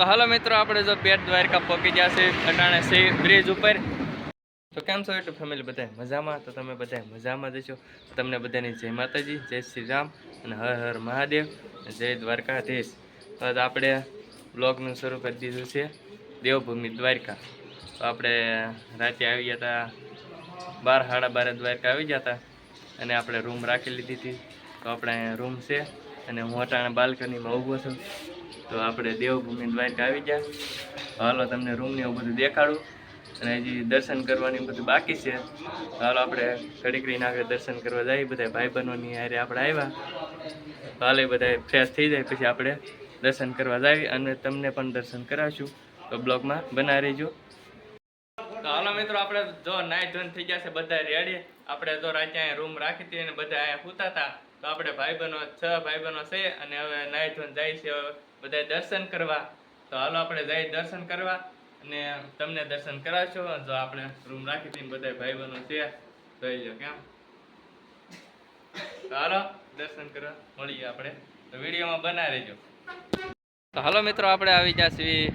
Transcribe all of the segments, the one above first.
તો હાલો મિત્રો, આપણે જો બેટ દ્વારકા પહોંચી ગયા છે અટાણે છે બ્રિજ ઉપર. તો કેમ છો યુટ્યુબ ફેમિલી બધા મજામાં? તો તમે બધા મજામાં જશો તમને બધાની જય માતાજી, જય શ્રી રામ અને હર હર મહાદેવ. જય દ્વારકાધીશ. તો આપણે બ્લોગનું શરૂ કરી દીધું છે, દેવભૂમિ દ્વારકા. તો આપણે રાતે આવી ગયા હતા બાર, સાડા બારે દ્વારકા આવી ગયા હતા અને આપણે રૂમ રાખી લીધી હતી. તો આપણે રૂમ છે. અને હું અટાણે બાલ્કનીમાં ઊભો છું. તો આપણે દેવભૂમિ દ્વારકા આવી ગયા. હાલો તમને રૂમને એવું બધું દેખાડું. અને હજી દર્શન કરવાની બધું બાકી છે. હાલો આપણે ઘડીક રહીને આગળ દર્શન કરવા જઈએ. બધા ભાઈ બહેનોની હારે આપણે આવ્યા. હાલે બધા ફ્રેશ થઈ જાય પછી આપણે દર્શન કરવા જઈએ અને તમને પણ દર્શન કરાવશું. તો બ્લોગમાં બનાવી રહીજો. તો હાલો મિત્રો, આપણે જો નાઇટ ધોન થઈ ગયા છે બધા રેડી આપણે જો રાતે રૂમ રાખી હતી અને બધા અહીંયા સૂતા હતા. તો આપણે ભાઈ બહેનો છ ભાઈ બહેનો છે અને હવે નાઈટ ધોન જાય છે બધા દર્શન કરવા. તો હાલો આપણે જઈ દર્શન કરવા અને તમને દર્શન કરાવશો. જો આપણે રૂમ રાખી હતી બધા ભાઈ બહેનો છે, જોઈ લો કેમ? હાલો, દર્શન કરવા મળીએ આપણે. તો વિડીયોમાં બનાવી રહેજો તો હાલો મિત્રો, આપણે આવી છીએ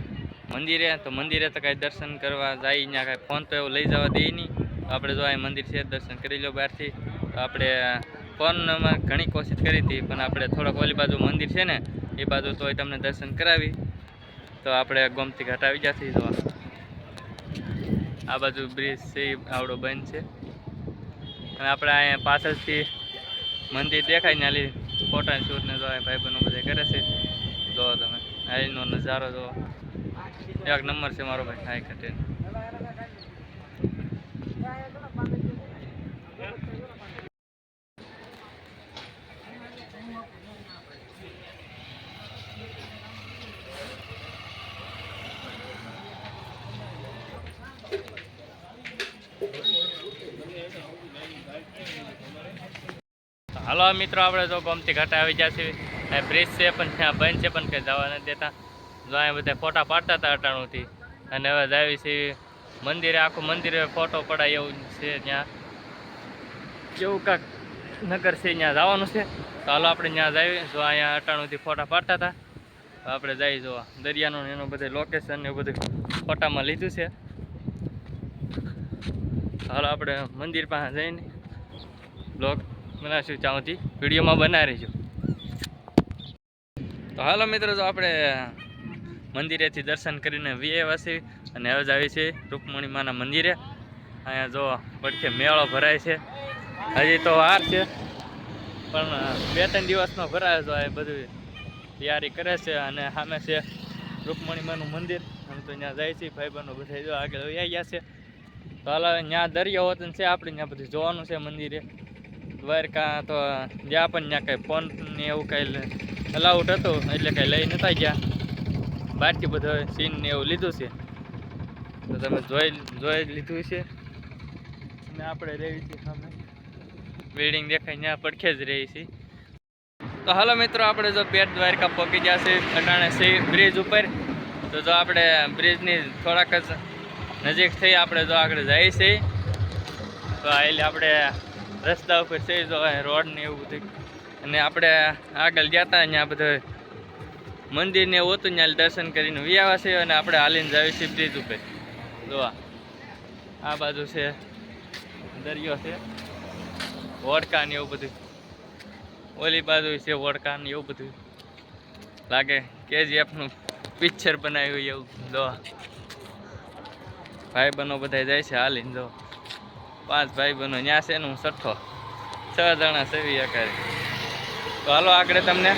મંદિરે. તો મંદિરે તો કાંઈ દર્શન કરવા જાય ત્યાં કાંઈ ફોન તો એવું લઈ જવા દે નહીં આપણે જો આ મંદિર છે, દર્શન કરી લો બહારથી. તો આપણે ફોનમાં ઘણી કોશિશ કરી હતી, પણ આપણે થોડોક ઓલી બાજુ મંદિર છે ને, એ બાજુ તો તમને દર્શન કરાવી. તો આપણે ગોમતી ઘાટ આવી જશે જોવા. તો આ બાજુ બ્રિજ છે, એ આવડો બંધ છે. અને આપણે અહીંયા પાછળથી મંદિર દેખાય ને, આલી ફોટા શૂટ ને જો ભાઈ બહેનો બધા કરે છે. જો તમે, હાલીનો નજારો જો એક નંબર છે મારો ભાઈ, હાઈ કટે હાલો મિત્રો, આપણે તો ગમતી ઘાટે આવી ગયા છીએ. બ્રિજ છે પણ ત્યાં બંધ છે, પણ કંઈ જવા નથી દેતા. જો અહીંયા બધા ફોટા પાડતા હતા અટાણુંથી. અને હવે જાવી છે મંદિરે, આખું મંદિરે ફોટો પડાય એવું છે ત્યાં. જેવું કાંક નગર છે, ત્યાં જવાનું છે. તો હાલો આપણે ત્યાં જાવી. જો અહીંયા અટાણુંથી ફોટા પાડતા હતા. આપણે જઈ જોવા દરિયાનું એનું બધું લોકેશન ને બધું ફોટામાં લીધું છે. હાલો આપણે મંદિર પાસે જઈને બ્લોગ બનાવીશું ત્યાંથી વિડીયોમાં બનાવી રહીશું તો હાલો મિત્રો, જો આપણે મંદિરેથી દર્શન કરીને વાસી અને હવે જ આવી છે રૂપમણીમાના મંદિરે. અહીંયા જો પડખે મેળો ભરાય છે. હજી તો વાર છે, પણ બે ત્રણ દિવસનો ભરાય તો એ બધું તૈયારી કરે છે અને સામે છે રૂપમણીમાનું મંદિર. અમે તો ત્યાં જાય છે ભાઈબંધો બધા જો આગળ વહી ગયા છે. તો હાલ ત્યાં દરિયો વતન છે, આપણે ત્યાં બધું જોવાનું છે મંદિરે. દ્વારકા, તો જ્યાં પણ ત્યાં કંઈ ફોન ને એવું કંઈ અલાઉટ હતું, એટલે કંઈ લઈ નતા ગયા. બહારથી બધો સીન ને એવું લીધું છે. તો તમે જોઈ જોઈ લીધું છે અને આપણે રહી છીએ સામે. બિલ્ડિંગ દેખાય, ત્યાં પડખે જ રહી છીએ. તો હાલો મિત્રો, આપણે જો બેટ દ્વારકા પહોંચી ગયા છે, અટાણે સી બ્રિજ ઉપર. તો જો આપણે બ્રિજની થોડાક જ નજીક થઈ આપણે જો આગળ જઈએ છીએ. તો એટલે આપણે રસ્તા ઉપર છે, જો રોડ ને એવું બધું. અને આપણે આગળ ગયા હતા ત્યાં બધું મંદિર ને એવું હતું, ત્યાં દર્શન કરીને વ્યાવા છે અને આપણે હાલીને જઈએ છીએ બ્રિજ ઉપર. જોવા આ બાજુ છે, દરિયો છે, વોડકા ને એવું બધું. ઓલી બાજુ છે વોડકા ને એવું બધું. લાગે કેજીએફનું પિક્ચર બનાવ્યું એવું. જોવા ભાઈ બનો બધા જાય છે હાલીને, જો. પાંચ ભાઈ બહેનો ત્યાં છે ને હું છઠ્ઠો. છ જણા સેવી અકારે તો હાલો આગળ તમને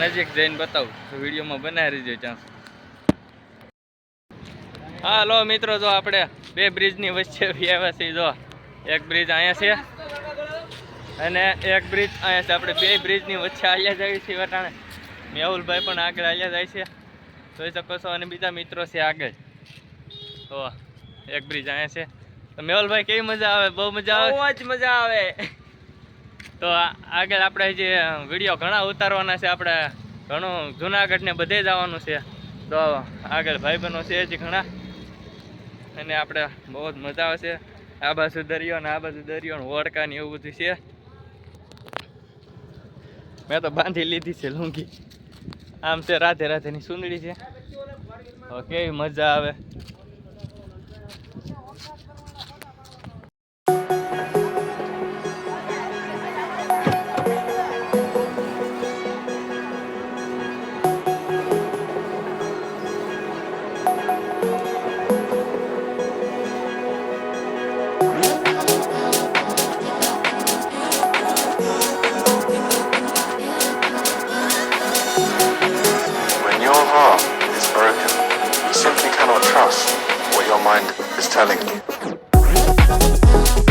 નજીક જઈને બતાવું. તો વિડીયોમાં બનાવી રહીજો હા હલો મિત્રો, જો આપણે બે બ્રિજની વચ્ચે આવ્યા છીએ, જો. એક બ્રિજ અહીંયા છે અને એક બ્રિજ અહીંયા છે. આપણે બે બ્રિજની વચ્ચે હાલ્યા જઈએ છીએ વટાણે. મેહુલભાઈ પણ આગળ હાલ્યા જાય છે. જોઈ શકો છો, અને બીજા મિત્રો છે આગળ. તો એક બ્રિજ અહીંયા છે. તો મેહુલભાઈ કેવી મજા આવે? બહુ મજા આવે? બહુ જ મજા આવે. તો આગળ આપણે જે વીડિયો ઘણા ઉતારવાના છે આપણે ઘણું જુનાગઢ ને બધે જવાનું છે. તો આગળ ભાઈબંધો છે જ ઘણા. અને આપણે બહુ જ મજા આવશે આ બાજુ દરિયો ને આ બાજુ દરિયો ને વડકા ને એવું બધું છે. મેં તો બાંધી લીધી છે લુંગી. આમ તે રાધે રાધેની સુંદડી છે. કેવી મજા આવે. Thank you.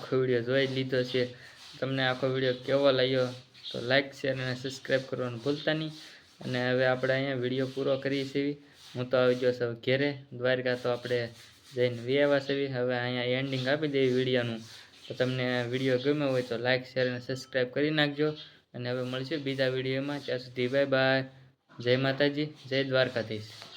આખો વીડિયો જોઈ લીધો છે. તમને આખો વીડિયો કેવો લાગ્યો તો લાઇક શેર અને સબસ્ક્રાઈબ કરવાનું ભૂલતા નહીં. અને હવે આપણે અહીંયા વીડિયો પૂરો કરીએ છીએ. હું તો આવી ગયો છું ઘેરે, દ્વારકા તો આપણે જઈને વિયાવા છીએ. હવે અહીંયા એન્ડિંગ આપી દેવી વિડીયોનું. તો તમને વીડિયો ગમ્યો હોય તો લાઇક શેર અને સબસ્ક્રાઈબ કરી નાખજો. અને હવે મળશે બીજા વિડીયોમાં. ત્યાં સુધી બાય બાય જય માતાજી, જય દ્વારકાધીશ.